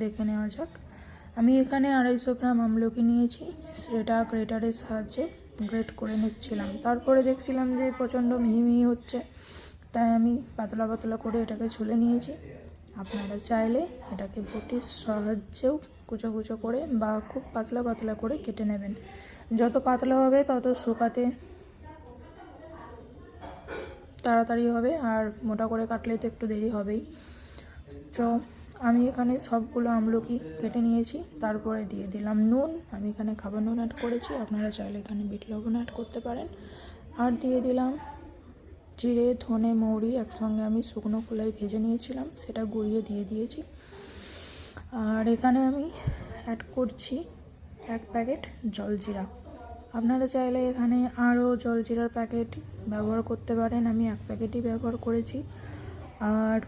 দেখে নেওয়া যাক। আমি এখানে আড়াইশো গ্রাম আমলকি নিয়েছি। সেটা গ্রেটারের সাহায্যে গ্রেট করে নিচ্ছিলাম। তারপরে দেখছিলাম যে প্রচণ্ড মিহি মিহি হচ্ছে। তাই আমি পাতলা পাতলা করে এটাকে ছুলে নিয়েছি। আপনারা চাইলে এটাকে বটির সাহায্যেও কুচো কুচো করে বা খুব পাতলা পাতলা করে কেটে নেবেন। যত পাতলা হবে, তত শুকাতে তাড়াতাড়ি হবে। আর মোটা করে কাটলে তো একটু দেরি হবেই। তো আমি এখানে সবগুলো আমলকি কেটে নিয়েছি, তারপরে দিয়ে দিলাম নুন। আমি এখানে খাবার নুন অ্যাড করেছি, আপনারা চাইলে এখানে বিট লবণ অ্যাড করতে পারেন। আর দিয়ে দিলাম জিরে, ধনে, মৌরি, একসঙ্গে আমি শুকনো খোলায় ভেজে নিয়েছিলাম, সেটা গুঁড়িয়ে দিয়ে দিয়েছি। আর এখানে আমি অ্যাড করছি এক প্যাকেট জলজিরা আপনারা চাইলে এখানে আরও জলজিরার প্যাকেট ব্যবহার করতে পারেন, আমি এক প্যাকেটই ব্যবহার করেছি। আর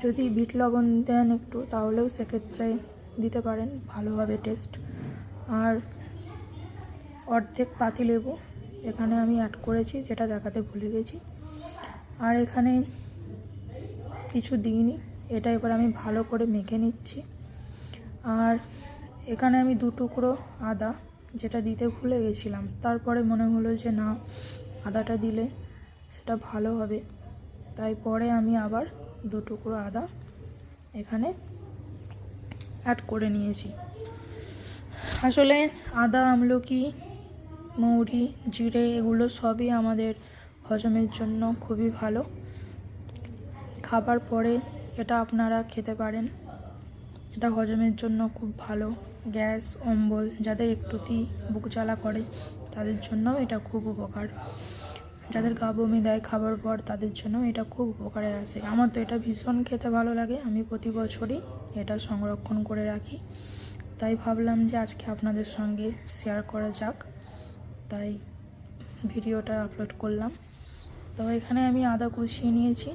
যদি বিট লবণ দেন একটু, তাহলেও সেক্ষেত্রে দিতে পারেন ভালোভাবে টেস্ট আর অর্ধেক পাতি লেবু এখানে আমি অ্যাড করেছি, যেটা দেখাতে ভুলে গেছি। আর এখানে কিছু দিইনি, এটা এবার আমি ভালো করে মেখে নিচ্ছি। আর এখানে আমি দু টুকরো আদা, যেটা দিতে ভুলে গেছিলাম, তারপরে মনে হলো যে না, আদাটা দিলে সেটা ভালো হবে। তাই পরে আমি আবার দু টুকরো আদা এখানে অ্যাড করে নিয়েছি। আসলে আদা, আমলকি, মৌরি, জিরে এগুলো সবই আমাদের হজমের জন্য খুবই ভালো। খাবার পরে এটা আপনারা খেতে পারেন। এটা হজমের জন্য খুব ভালো। গ্যাস, অম্বল যাদের একটুতেই বুক জ্বালা করে তাদের জন্য এটা খুব উপকার। যাদের গা বমি দেয় খাবার পর তাদের জন্য এটা খুব উপকারে আসে। আমার তো এটা ভীষণ খেতে ভালো লাগে। আমি প্রতি বছরই এটা সংরক্ষণ করে রাখি। তাই ভাবলাম যে আজকে আপনাদের সঙ্গে শেয়ার করা যাক। তাই ভিডিওটা আপলোড করলাম। তো এখানে আমি আদা কুচিয়ে নিয়েছি।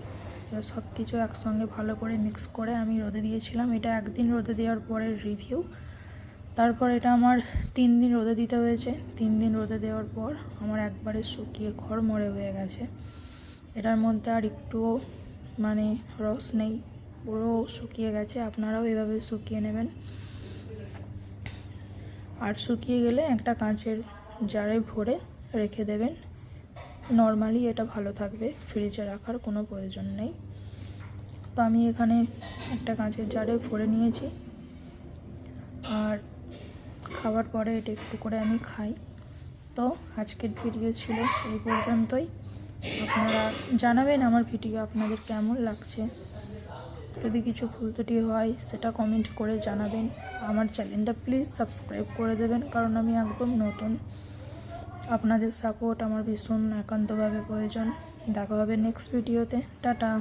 সব কিছু একসঙ্গে ভালো করে মিক্স করে আমি রোদে দিয়েছিলাম। এটা একদিন রোদে দেওয়ার পরের রিভিউ তারপর এটা আমার তিন দিন রোদে দিতে হয়েছে। তিন দিন রোদে দেওয়ার পর আমার একবারে শুকিয়ে খড়মড়ে হয়ে গেছে। এটার মধ্যে আর একটুও মানে রস নেই। পুরো শুকিয়ে গেছে। আপনারাও এভাবে শুকিয়ে নেবেন। আর শুকিয়ে গেলে একটা কাঁচের জারে ভরে রেখে দেবেন। নর্মালি এটা ভালো থাকবে। ফ্রিজে রাখার কোনো প্রয়োজন নেই। তো আমি এখানে একটা কাঁচের জারে ভরে নিয়েছি। আর খাবার পরে এটা একটু করে আমি খাই। তো আজকের ভিডিও ছিল এই পর্যন্তই। আপনারা জানাবেন আমার ভিডিও আপনাদের কেমন লাগছে। যদি কিছু ভুল ত্রুটি হয় সেটা কমেন্ট করে জানাবেন। আমার চ্যানেলটা প্লিজ সাবস্ক্রাইব করে দেবেন, কারণ আমি একদম নতুন। আপনাদের সাপোর্ট আমার ভীষণ একান্তভাবে প্রয়োজন। দেখা হবে নেক্সট ভিডিওতে টাটা।